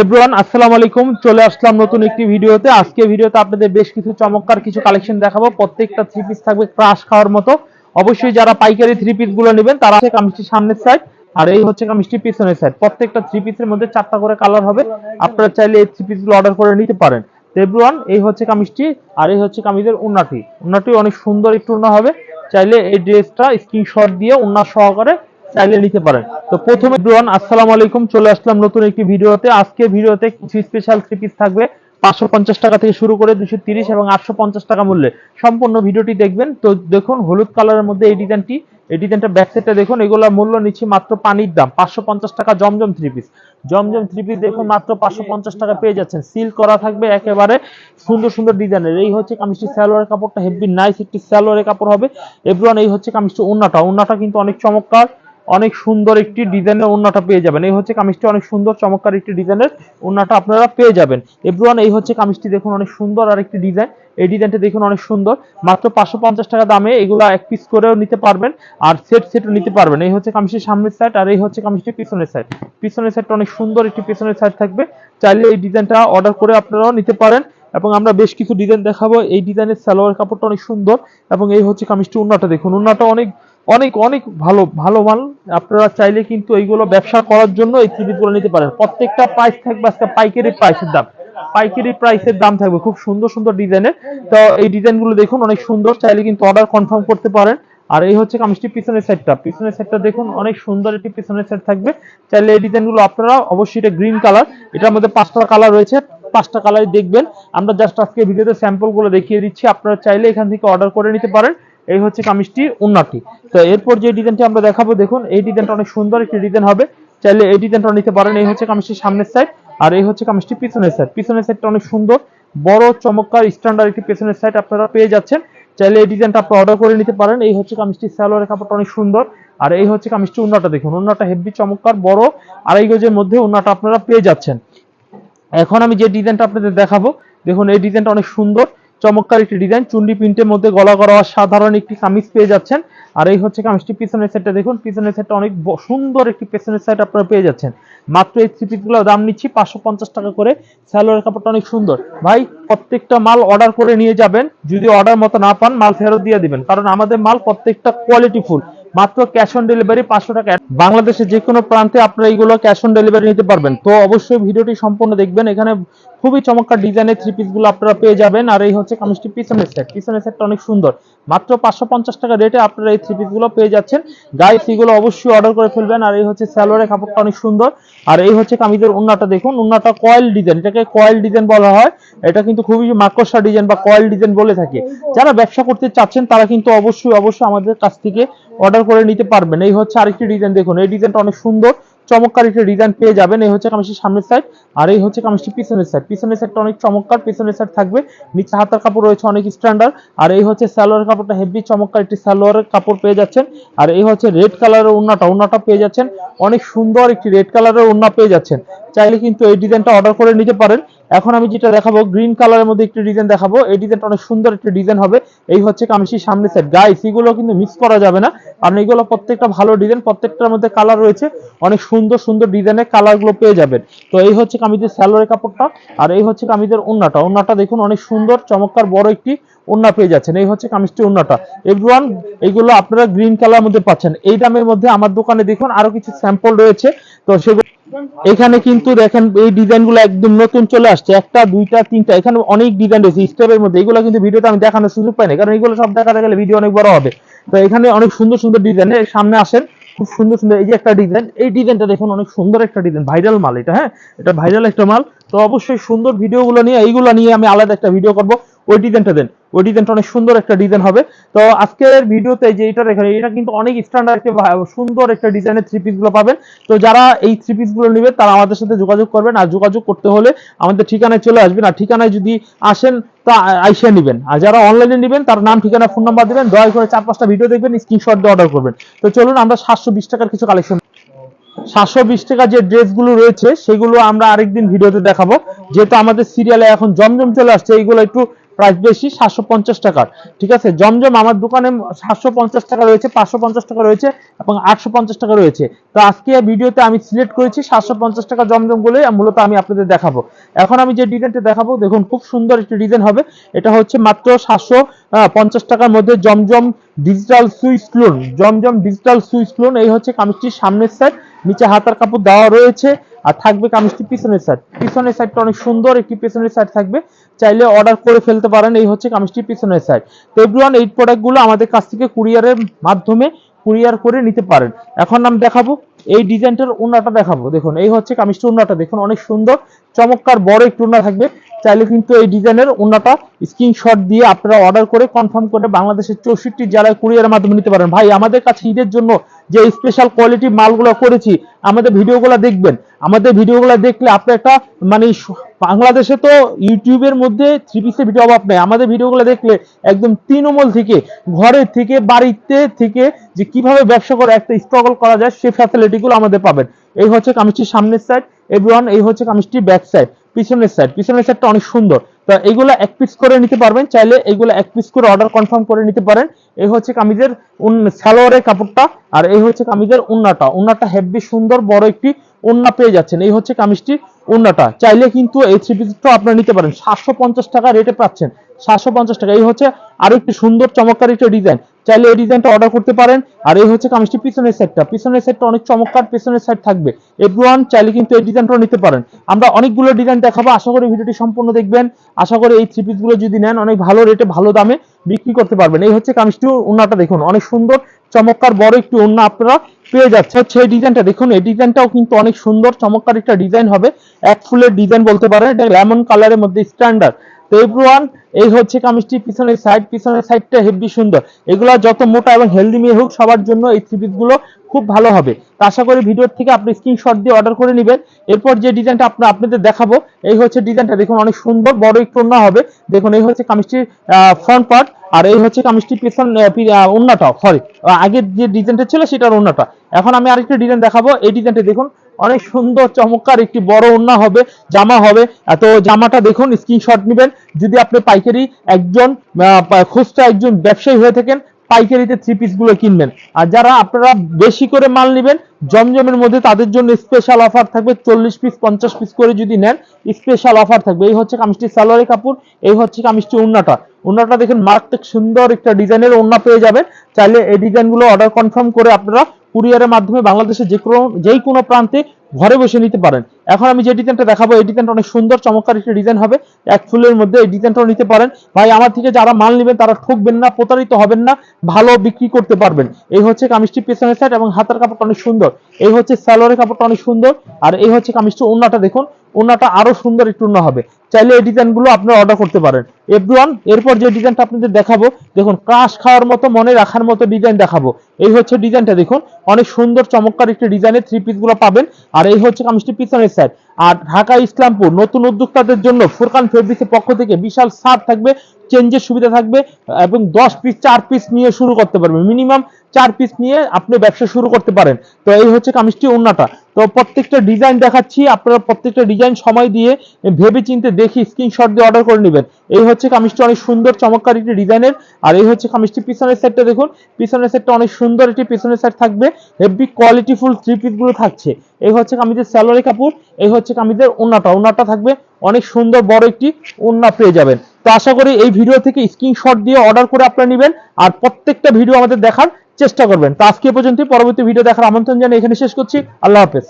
Everyone আসসালামু আলাইকুম। চলে আসলাম নতুন একটি ভিডিওতে। আজকে ভিডিওতে আপনাদের বেশ কিছু চমৎকার কিছু কালেকশন দেখাবো। প্রত্যেকটা থ্রি পিস থাকবে ক্রাশ খাওয়ার মতো। অবশ্যই যারা পাইকারি থ্রি পিসগুলো নেবেন, তারা হচ্ছে কামিজটির সামনের সাইড আর এই হচ্ছে কামিজটির পিছনের সাইড প্রত্যেকটা থ্রি পিসের মধ্যে চারটা করে কালার হবে। আপনারা চাইলে এই থ্রি পিসগুলো অর্ডার করে নিতে পারেন। এভরিওয়ান এই হচ্ছে কামিজটি, আর এই হচ্ছে কামিজের উন্নাটি। উন্নাটি অনেক সুন্দর একটু উন্না হবে। চাইলে এই ড্রেসটা স্ক্রিনশট দিয়ে উন্না সহকারে চাইলে নিতে পারেন। তো প্রথমে এভরিওয়ান আসসালামু আলাইকুম, চলে আসলাম নতুন একটি ভিডিওতে। আজকে ভিডিওতে কিছু স্পেশাল থ্রি পিস থাকবে। পাঁচশো পঞ্চাশ টাকা থেকে শুরু করে দুশো তিরিশ এবং আটশো পঞ্চাশ টাকা মূল্যে। সম্পূর্ণ ভিডিওটি দেখবেন। তো দেখুন, হলুদ কালারের মধ্যে এই ডিজাইনটি এই ডিজাইনটা ব্যাক সাইডটা দেখুন, এগুলোর মূল্য নিচ্ছি মাত্র পানির দাম, পাঁচশো পঞ্চাশ টাকা Zamzam three piece Zamzam three piece দেখুন, মাত্র পাঁচশো পঞ্চাশ টাকা পেয়ে যাচ্ছেন। সিল করা থাকবে একেবারে সুন্দর সুন্দর ডিজাইনের এই হচ্ছে কামিজটি সালোয়ারের কাপড়টা, হেভি নাইস একটি সালোয়ারের কাপড় হবে। এভরিওয়ান এই হচ্ছে কামিজটি উন্নাটা উন্নাটা কিন্তু অনেক চমৎকার। অনেক সুন্দর একটি ডিজাইনের ওন্নাটা পেয়ে যাবেন। এই হচ্ছে কামিজটি অনেক সুন্দর, চমৎকার একটি ডিজাইনের ওন্নাটা আপনারা পেয়ে যাবেন। এভরিওয়ান, এই হচ্ছে কামিজটি দেখুন, অনেক সুন্দর আর একটি ডিজাইন। এই ডিজাইনটা দেখুন, অনেক সুন্দর। মাত্র পাঁচশো পঞ্চাশ টাকা দামে এগুলো এক পিস করেও নিতে পারবেন আর সেট সেটও নিতে পারবেন। এই হচ্ছে কামিজটির সামনের সাইড আর এই হচ্ছে কামিজটির পিছনের সাইড পিছনের সাইডটা অনেক সুন্দর একটি পিছনের সাইড থাকবে। চাইলে এই ডিজাইনটা অর্ডার করে আপনারাও নিতে পারেন এবং আমরা বেশ কিছু ডিজাইন দেখাবো। এই ডিজাইনের সালোয়ার কাপড়টা অনেক সুন্দর এবং এই হচ্ছে কামিজটি উন্নাটা দেখুন উন্নাটা অনেক অনেক অনেক ভালো ভালো মাল। আপনারা চাইলে কিন্তু এইগুলো ব্যবসা করার জন্য এই থ্রিপিসগুলো নিতে পারেন। প্রত্যেকটা প্রাইস থাকবে আজকে পাইকারি প্রাইসের দাম। পাইকারি প্রাইসের দাম থাকবে। খুব সুন্দর সুন্দর ডিজাইনের তো এই ডিজাইনগুলো দেখুন, অনেক সুন্দর। চাইলে কিন্তু অর্ডার কনফার্ম করতে পারেন। আর এই হচ্ছে কামিজটি পিছনের সাইডটা পিছনের সাইডটা দেখুন, অনেক সুন্দর একটি পিছনের সাইড থাকবে। চাইলে এই ডিজাইনগুলো আপনারা অবশ্যই এটা গ্রিন কালার এটার মধ্যে পাঁচটা কালার রয়েছে। পাঁচটা কালারই দেখবেন। আমরা জাস্ট আজকে ভিডিওতে স্যাম্পলগুলো দেখিয়ে দিচ্ছি। আপনারা চাইলে এখান থেকে অর্ডার করে নিতে পারেন। এই হচ্ছে কামিজটির উন্নতি। তো এরপর যে ডিজাইনটি আমরা দেখাবো, দেখুন, এই ডিজাইনটা অনেক সুন্দর একটি ডিজাইন হবে। চাইলে এই ডিজাইনটা নিতে পারেন, এই হচ্ছে কামিজটির সামনের সাইড আর এই হচ্ছে কামিজটি পিছনের সাইড পিছনের সাইডটা অনেক সুন্দর, বড়, চমৎকার স্ট্যান্ডার্ড একটি পেছনের সাইড আপনারা পেয়ে যাচ্ছেন। চাইলে এই ডিজাইনটা আপনি অর্ডার করে নিতে পারেন, এই হচ্ছে কামিজটির সালোয়ারের কাপড়টা অনেক সুন্দর, আর এই হচ্ছে কামিজটি উন্নাটা দেখুন। উন্নাটা হেভি চমৎকার, বড়, আড়াই গজের মধ্যে উন্নাটা আপনারা পেয়ে যাচ্ছেন। এখন আমি যে ডিজাইনটা আপনাদের দেখাবো, দেখুন, এই ডিজাইনটা অনেক সুন্দর চমৎকার একটি ডিজাইন। চুন্ডি প্রিন্টের মধ্যে গলা করা সাধারণ একটি কামিজ পেয়ে যাচ্ছেন। আর এই হচ্ছে কামিজটি, পিছনের সাইডটা দেখুন। পিছনের সাইডটা অনেক সুন্দর একটি পেছনের সাইড আপনারা পেয়ে যাচ্ছেন। মাত্র এই থ্রি পিসগুলো দাম নিচ্ছি পাঁচশো পঞ্চাশ টাকা করে। স্যালোয়ার কাপড়টা অনেক সুন্দর। ভাই, প্রত্যেকটা মাল অর্ডার করে নিয়ে যাবেন। যদি অর্ডার মতো না পান, মাল ফেরত দিয়ে দিবেন। কারণ আমাদের মাল প্রত্যেকটা কোয়ালিটি ফুল মাত্র ক্যাশ অন ডেলিভারি পাঁচশো টাকা। বাংলাদেশের যে কোনো প্রান্তে আপনারা এইগুলো ক্যাশ অন ডেলিভারি নিতে পারবেন। তো অবশ্যই ভিডিওটি সম্পূর্ণ দেখবেন। এখানে খুবই চমৎকার ডিজাইনের থ্রি পিসগুলো আপনারা পেয়ে যাবেন। আর এই হচ্ছে কামিজটি পিছনের সেট পিছনের সেটটা অনেক সুন্দর। মাত্র পাঁচশো পঞ্চাশ টাকা রেটে আপনারা এই থ্রি পিসগুলো পেয়ে যাচ্ছেন। গাইস এগুলো অবশ্যই অর্ডার করে ফেলবেন। আর এই হচ্ছে স্যালোয়ারের কাপড়টা অনেক সুন্দর। আর এই হচ্ছে কামিজের উন্নাটা দেখুন। উন্নাটা কয়েল ডিজাইন এটাকে কয়েল ডিজাইন বলা হয়। এটা কিন্তু খুবই মাকড়সা ডিজাইন বা কয়েল ডিজাইন বলে থাকে। যারা ব্যবসা করতে চাচ্ছেন, তারা কিন্তু অবশ্যই অবশ্যই আমাদের কাছ থেকে অর্ডার করে নিতে পারবেন। এই হচ্ছে আরেকটি ডিজাইন দেখুন, এই ডিজাইনটা অনেক সুন্দর। চমৎকার একটা ডিজাইন পেয়ে যাবেন। এই হচ্ছে কামিজটির সামনের সাইড আর এই হচ্ছে কামিজটি পিছনের সাইড পিছনের সাইডটা অনেক চমৎকার, পিছনের সাইড থাকবে। নিচে হাতার কাপড় রয়েছে অনেক স্ট্যান্ডার্ড আর এই হচ্ছে সালোয়ার কাপড়টা হেভি চমৎকার একটি সালোয়ারের কাপড় পেয়ে যাচ্ছেন। আর এই হচ্ছে রেড কালারের ওন্নাটা ওন্নাটা পেয়ে যাচ্ছেন। অনেক সুন্দর একটি রেড কালারের ওন্না পেয়ে যাচ্ছেন। চাইলে কিন্তু এই ডিজাইনটা অর্ডার করে নিতে পারেন। এখন আমি যেটা দেখাবো গ্রিন কালারের মধ্যে একটি ডিজাইন দেখাবো। এই ডিজাইনটা অনেক সুন্দর একটি ডিজাইন হবে। এই হচ্ছে কামিজটির সামনের সাইড গাইস এগুলো কিন্তু মিক্স করা যাবে না। কারণ এগুলো প্রত্যেকটা ভালো ডিজাইন প্রত্যেকটার মধ্যে কালার রয়েছে। অনেক সুন্দর সুন্দর ডিজাইনের কালারগুলো পেয়ে যাবেন। তো এই হচ্ছে কামিজের স্যালোয়ারের কাপড়টা আর এই হচ্ছে কামিজের ওন্নাটা ওন্নাটা দেখুন, অনেক সুন্দর, চমৎকার, বড় একটি ওন্না পেয়ে যাচ্ছেন। এই হচ্ছে কামিজটি ওন্নাটা এভরিওয়ান এইগুলো আপনারা গ্রিন কালার মধ্যে পাচ্ছেন। এই দামের মধ্যে আমার দোকানে দেখুন, আরও কিছু স্যাম্পল রয়েছে। তো সেগুলো এখানে কিন্তু দেখেন, এই ডিজাইনগুলো একদম নতুন চলে আসছে। একটা, দুইটা, তিনটা, এখানে অনেক ডিজাইন রয়েছে। স্টেপের মধ্যে এগুলো কিন্তু ভিডিওতে আমি দেখানোর সুযোগ পাই না কারণ এগুলো সব দেখাতে গেলে ভিডিও অনেক বড় হবে। তো এখানে অনেক সুন্দর সুন্দর ডিজাইন সামনে আসেন, খুব সুন্দর সুন্দর, এই যে একটা ডিজাইন এই ডিজাইনটা দেখুন, অনেক সুন্দর একটা ডিজাইন ভাইরাল মাল এটা হ্যাঁ? এটা ভাইরাল একটা মাল, তো অবশ্যই সুন্দর ভিডিওগুলো নিয়ে, এইগুলো নিয়ে আমি আলাদা একটা ভিডিও করব। ওই ডিজাইনটা দেন। ওই ডিজাইনটা অনেক সুন্দর একটা ডিজাইন হবে। তো আজকের ভিডিওতে যে এটা এখানে, এটা কিন্তু অনেক স্ট্যান্ডার্ড একটা সুন্দর একটা ডিজাইনের থ্রি পিসগুলো পাবেন। তো যারা এই থ্রি পিসগুলো নেবে তারা আমাদের সাথে যোগাযোগ করবেন। আর যোগাযোগ করতে হলে আমাদের ঠিকানায় চলে আসবেন। আর ঠিকানায় যদি আসেন, তা আইসা নেবেন। আর যারা অনলাইনে নেবেন, তার নাম, ঠিকানা ফোন নাম্বার দিবেন। দয়া করে চার পাঁচটা ভিডিও দেখবেন স্ক্রিনশট দিয়ে অর্ডার করবেন। তো চলুন, আমরা সাতশো বিশ টাকার কিছু কালেকশন সাতশো বিশ টাকা যে ড্রেসগুলো রয়েছে, সেগুলো আমরা আরেকদিন ভিডিওতে দেখাবো। যেহেতু আমাদের সিরিয়ালে এখন জমজম চলে আসছে, এইগুলো একটু প্রাইস বেশি সাতশো পঞ্চাশ টাকার। ঠিক আছে? জমজম আমার দোকানে সাতশো পঞ্চাশ টাকা রয়েছে, পাঁচশো পঞ্চাশ টাকা রয়েছে এবং আটশো পঞ্চাশ টাকা রয়েছে। তো আজকে ভিডিওতে আমি সিলেক্ট করেছি সাতশো পঞ্চাশ টাকা জমজম বলে মূলত আমি আপনাদের দেখাবো। এখন আমি যে ডিজাইনটা দেখাবো, দেখুন খুব সুন্দর একটি ডিজাইন হবে। এটা হচ্ছে মাত্র সাতশো পঞ্চাশ টাকার মধ্যে Zamzam digital switch clone Zamzam digital switch clone এই হচ্ছে কামিজটির সামনের সাইড নিচে হাতার কাপড় দেওয়া রয়েছে আর থাকবে কামিজটি পিছনের সাইড পিছনের সাইডটা অনেক সুন্দর একটি পিছনের সাইড থাকবে। চাইলে অর্ডার করে ফেলতে পারেন, এই হচ্ছে কামিজটি পিছনের সাইড তো এভরিওয়ান এই প্রোডাক্টগুলো আমাদের কাছ থেকে কুরিয়ারের মাধ্যমে কুরিয়ার করে নিতে পারেন। এখন আমি দেখাবো, এই ডিজাইনটার উন্নাটা দেখাবো। দেখুন, এই হচ্ছে কামিজটি উন্নাটা। দেখুন, অনেক সুন্দর, চমৎকার, বড় একটু উন্না থাকবে। চাইলে কিন্তু এই ডিজাইনের উন্নাটা স্ক্রিনশট দিয়ে আপনারা অর্ডার করে কনফার্ম করে বাংলাদেশের চৌষট্টি জেলায় কুরিয়ারের মাধ্যমে নিতে পারেন। ভাই, আমাদের কাছে ঈদের জন্য যে স্পেশাল কোয়ালিটি মালগুলো করেছি, আমাদের ভিডিওগুলো দেখবেন। আমাদের ভিডিওগুলো দেখলে আপনি একটা মানে বাংলাদেশে তো ইউটিউবের মধ্যে থ্রি পিসের ভিডিও অভাব নেই। আমাদের ভিডিওগুলো দেখলে একদম তৃণমূল থেকে ঘরের থেকে, বাড়িতে থেকে যে কীভাবে ব্যবসা করে, একটা স্ট্রাগল করা যায় সেই ফ্যাসিলিটিগুলো আমাদের পাবেন। এই হচ্ছে কামিজটির সামনের সাইড এভরিওয়ান এই হচ্ছে কামিজটির ব্যাক সাইড পিছনের সাইড পিছনের সাইডটা অনেক সুন্দর। তো এইগুলো এক পিস করে নিতে পারবেন, চাইলে এইগুলো এক পিস করে অর্ডার কনফার্ম করে নিতে পারেন। এই হচ্ছে কামিজের সালোয়ারের কাপড়টা, আর এই হচ্ছে কামিজের উন্নাটা। উন্নাটা হেভি সুন্দর, বড় একটি উন্না পেয়ে যাচ্ছেন। এই হচ্ছে কামিজটি উন্নাটা চাইলে কিন্তু এই থ্রি পিসটা আপনারা নিতে পারেন। সাতশো পঞ্চাশ টাকা রেটে পাচ্ছেন। সাতশো পঞ্চাশ টাকা। এই হচ্ছে আরও একটি সুন্দর, চমৎকার একটা ডিজাইন চাইলে এই ডিজাইনটা অর্ডার করতে পারেন। আর এই হচ্ছে কামিজটি পিছনের সাইডটা পিছনের সাইডটা অনেক চমৎকার, পিছনের সাইড থাকবে। এভরিওয়ান চাইলে কিন্তু এই ডিজাইনটাও নিতে পারেন। আমরা অনেকগুলো ডিজাইন দেখাবো। আশা করি ভিডিওটি সম্পূর্ণ দেখবেন। আশা করি এই থ্রি পিসগুলো যদি নেন, অনেক ভালো রেটে ভালো দামে বিক্রি করতে পারবেন। এই হচ্ছে কামিজটি উন্নাটা দেখুন। অনেক সুন্দর, চমৎকার, বড় একটি উন্না আপনারা পেয়ে যাচ্ছে। হচ্ছে এই ডিজাইনটা দেখুন, এই ডিজাইনটাও কিন্তু অনেক সুন্দর, চমৎকার একটা ডিজাইন হবে। এক ফুলের ডিজাইন বলতে পারেন, এটা লেমন কালারের মধ্যে স্ট্যান্ডার্ড তো এভরিওয়ান এই হচ্ছে কামিজটি, পিছনের সাইড পিছনের সাইডটা হেভি সুন্দর। এগুলা যত মোটা এবং হেলদি মেয়ে হোক, সবার জন্য এই থ্রি গুলো খুব ভালো হবে। তো আশা করি ভিডিওর থেকে আপনি স্ক্রিনশট দিয়ে অর্ডার করে নেবেন। এরপর যে ডিজাইনটা আপনার, আপনাদের দেখাবো, এই হচ্ছে ডিজাইনটা দেখুন, অনেক সুন্দর, বড় একটু ওন্না হবে। দেখুন, এই হচ্ছে কামিজটির ফ্রন্ট পার্ট আর এই হচ্ছে কামিজটি পিছন ওন্নাটা সরি আগের যে ডিজাইনটা ছিল, সেটার ওন্নাটা এখন আমি আরেকটা ডিজাইন দেখাবো। এই ডিজাইনটা দেখুন অনেক সুন্দর, চমৎকার একটি বড় ওন্না হবে, জামা হবে। এত জামাটা দেখুন স্ক্রিনশট নেবেন। যদি আপনি পাইকারি একজন খুচরা একজন ব্যবসায়ী হয়ে থাকেন, পাইকারিতে থ্রি পিসগুলো কিনবেন। আর যারা আপনারা বেশি করে মাল নেবেন, জমজমের মধ্যে তাদের জন্য স্পেশাল অফার থাকবে চল্লিশ পিস পঞ্চাশ পিস করে যদি নেন স্পেশাল অফার থাকবে। এই হচ্ছে কামিজটি সালোয়ারি কাপড়, এই হচ্ছে কামিজটি উন্নাটা উন্নাটা দেখেন, মারাত্মক সুন্দর একটা ডিজাইনের ওন্না পেয়ে যাবেন। চাইলে এই ডিজাইনগুলো অর্ডার কনফার্ম করে আপনারা কুরিয়ারের মাধ্যমে বাংলাদেশের যে কোনো যেই কোনো প্রান্তে ঘরে বসে নিতে পারেন। এখন আমি যে ডিজাইনটা দেখাবো, এই ডিজাইনটা অনেক সুন্দর, চমৎকার একটা ডিজাইন হবে। এক ফুলের মধ্যে এই ডিজাইনটাও নিতে পারেন। ভাই, আমার থেকে যারা মাল নেবেন, তারা ঠকবেন না, প্রতারিত হবেন না, ভালো বিক্রি করতে পারবেন। এই হচ্ছে কামিজটি পেছনের সাইড এবং হাতের কাপড়টা অনেক সুন্দর। এই হচ্ছে সালোয়ারের কাপড়টা অনেক সুন্দর। আর এই হচ্ছে কামিজটি ওন্নাটা দেখুন ওন্নাটা আরও সুন্দর একটু ওন্না হবে। চাইলে এই ডিজাইনগুলো আপনারা অর্ডার করতে পারেন। এভরিওয়ান এরপর যে ডিজাইনটা আপনাদের দেখাবো, দেখুন ক্রাশ খাওয়ার মতো, মনে রাখার মতো ডিজাইন দেখাবো। এই হচ্ছে ডিজাইনটা দেখুন, অনেক সুন্দর, চমৎকার একটি ডিজাইনের থ্রি পিসগুলো পাবেন। আর এই হচ্ছে কামিজটি পিছনের সাইড আর ঢাকা ইসলামপুর নতুন উদ্যোক্তাদের জন্য ফুরকান ফেব্রিক্সের পক্ষ থেকে বিশাল ছাড় থাকবে চেঞ্জের সুবিধা থাকবে এবং দশ পিস চার পিস নিয়ে শুরু করতে পারবে। মিনিমাম চার পিস নিয়ে আপনি ব্যবসা শুরু করতে পারেন। তো এই হচ্ছে কামিজটি অন্যটা তো প্রত্যেকটা ডিজাইন দেখাচ্ছি, আপনারা প্রত্যেকটা ডিজাইন সময় দিয়ে ভেবে চিন্তে দেখি স্ক্রিনশট দিয়ে অর্ডার করে নেবেন। এই হচ্ছে কামিজটি অনেক সুন্দর, চমৎকার একটি ডিজাইনের আর এই হচ্ছে কামিজটি পিছনের সাইডটা দেখুন। পিছনের সাইডটা অনেক সুন্দর একটি পিছনের সাইড থাকবে। হেভি কোয়ালিটিফুল থ্রি পিসগুলো থাকছে। এই হচ্ছে কামিজের স্যালোরি কাপড়, এই হচ্ছে কামিজের ওন্নাটা। ওন্নাটা থাকবে অনেক সুন্দর বড় একটি ওন্না পেয়ে যাবেন। তো আশা করি এই ভিডিও থেকে স্ক্রিনশট দিয়ে অর্ডার করে আপনারা নেবেন। আর প্রত্যেকটা ভিডিও আমাদের দেখার চেষ্টা করবেন। তো আজকে পর্যন্ত পরবর্তী ভিডিও দেখার আমন্ত্রণ জানিয়ে এখানে শেষ করছি। আল্লাহ হাফেজ।